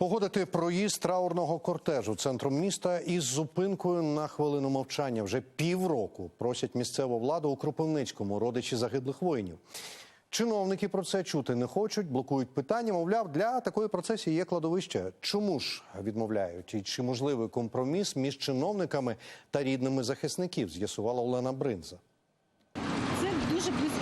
Погодити проїзд траурного кортежу центром міста із зупинкою на хвилину мовчання вже півроку просять місцеву владу у Кропивницькому родичі загиблих воїнів. Чиновники про це чути не хочуть, блокують питання. Мовляв, для такої процесії є кладовище. Чому ж відмовляють? І чи можливий компроміс між чиновниками та рідними захисників? З'ясувала Олена Бринза. Це дуже близькі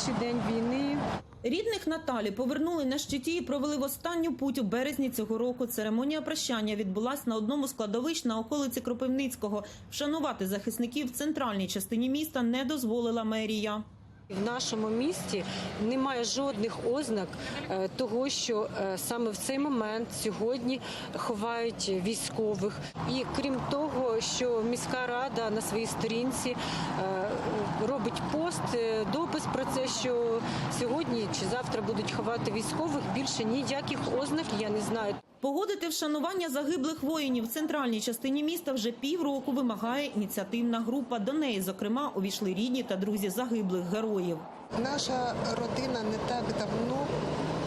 перший день війни. Рідних Наталі повернули на щиті і провели в останню путь у березні цього року. Церемонія прощання відбулась на одному з кладовищ на околиці Кропивницького. Вшанувати захисників в центральній частині міста не дозволила мерія. В нашому місті немає жодних ознак е, того, що е, саме в цей момент сьогодні ховають військових. І крім того, що міська рада на своїй сторінці е, робить пост, допис про це, що сьогодні чи завтра будуть ховати військових. Більше ніяких ознак я не знаю. Погодити вшанування загиблих воїнів в центральній частині міста вже півроку вимагає ініціативна група. До неї, зокрема, увійшли рідні та друзі загиблих героїв. Наша родина не так давно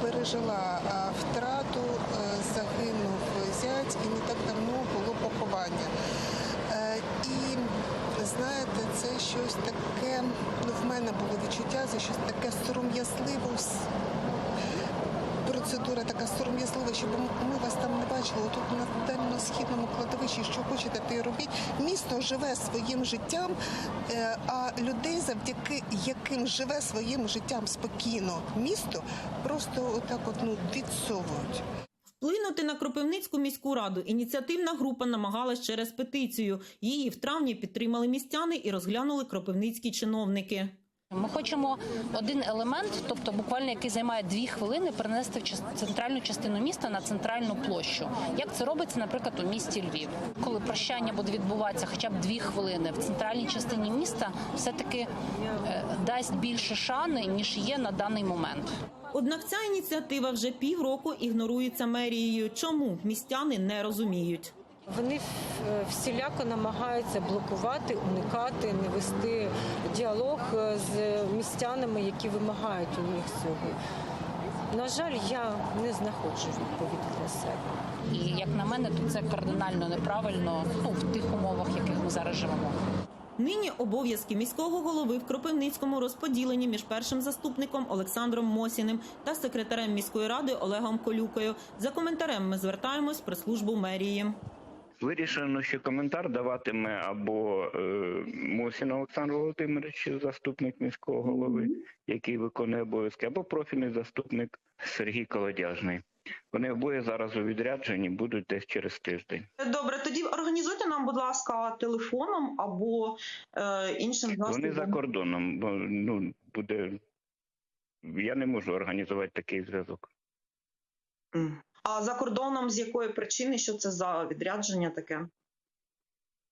пережила втрату, е, загинув зять і не так давно було поховання. Е, І знаєте, це щось таке, ну в мене було відчуття за щось таке сором'язливе. Така сором'язлива, щоб ми вас там не бачили. Тут на дальньо-східному кладовищі, що хочете, те й робіть. Місто живе своїм життям, е, а людей, завдяки яким живе своїм життям спокійно місто, просто отак от ну відсовують. Вплинути на Кропивницьку міську раду ініціативна група намагалась через петицію. Її в травні підтримали містяни і розглянули кропивницькі чиновники. Ми хочемо один елемент, тобто буквально який займає дві хвилини, перенести в центральну частину міста на центральну площу. Як це робиться, наприклад, у місті Львів, коли прощання буде відбуватися хоча б дві хвилини в центральній частині міста, все таки дасть більше шани ніж є на даний момент. Однак ця ініціатива вже півроку ігнорується мерією. Чому містяни не розуміють? Вони е, всіляко намагаються блокувати, уникати, не вести діалог е, з містянами, які вимагають у них цього. На жаль, я не знаходжу відповіді для себе. І як на мене, то це кардинально неправильно ну, в тих умовах, в яких ми зараз живемо. Нині обов'язки міського голови в Кропивницькому розподілені між першим заступником Олександром Мосіним та секретарем міської ради Олегом Колюкою. За коментарем ми звертаємось в прес-службу мерії. Вирішено, що коментар даватиме або е, Мосін Олександр Володимирович, заступник міського голови, який виконує обов'язки, або профільний заступник Сергій Колодяжний. Вони обоє зараз у відрядженні будуть десь через тиждень. Добре, тоді організуйте нам, будь ласка, телефоном або е, іншим засобом. Вони за кордоном, бо ну буде. Я не можу організувати такий зв'язок. М. А за кордоном з якої причини, що це за відрядження таке?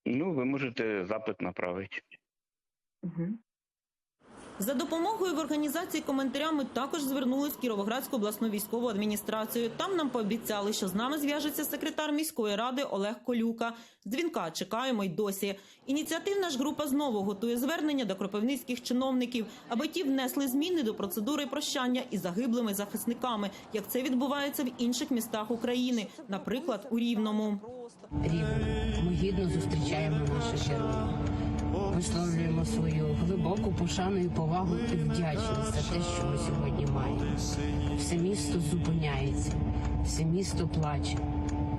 Ну, ви можете запит направити. Угу. За допомогою в організації коментаря ми також звернулись в Кіровоградську обласну військову адміністрацію. Там нам пообіцяли, що з нами зв'яжеться секретар міської ради Олег Колюка. Дзвінка чекаємо й досі. Ініціативна ж група знову готує звернення до кропивницьких чиновників, аби ті внесли зміни до процедури прощання із загиблими захисниками, як це відбувається в інших містах України, наприклад, у Рівному. рівно. Ми гідно зустрічаємо наших героїв. Висловлюємо свою глибоку пошану і повагу і вдячність за те, що ми сьогодні маємо. Все місто зупиняється, все місто плаче.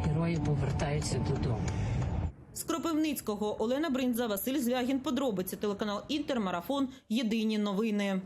Герої повертаються додому. З Кропивницького Олена Бринза, Василь Звягін. Подробиці телеканал Інтермарафон. Єдині новини.